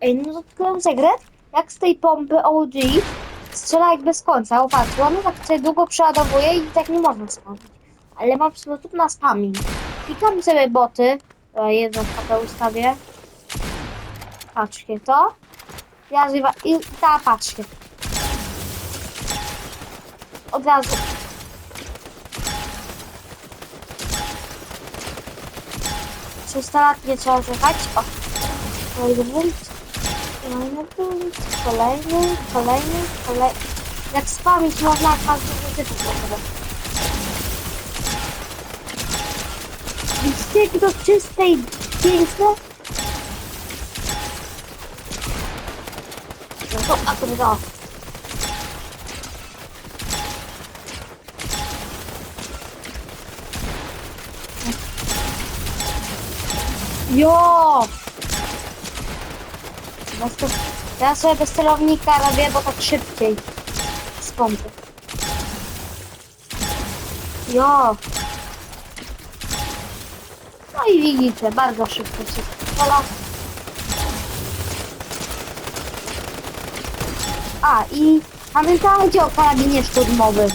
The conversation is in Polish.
Ej, no to tylko sekret. Jak z tej pompy OG strzela jak bez końca. O patrz, ona tak sobie długo przeładowuje i tak nie można spamić. Ale mam sposób na spamming. Klikam sobie boty. E, Jedną taką ustawię. Patrzcie to. Ja zrywa... I ta patrzcie. Od razu. Trzysta nie trzeba czekać. O. Kolejny punkt. Kolejny punkt. Kolejny, kolejny, kolejny. Jak spamić można każdy typu sobie. Widzicie, jak to czyste i piękne? No to, a to to. Jo! Bez to, ja sobie bez celownika robię, bo tak szybciej. Z pompy. Jo! No i widzicie, bardzo szybko się strzela. A, i pamiętajcie o karabinie szturmowym.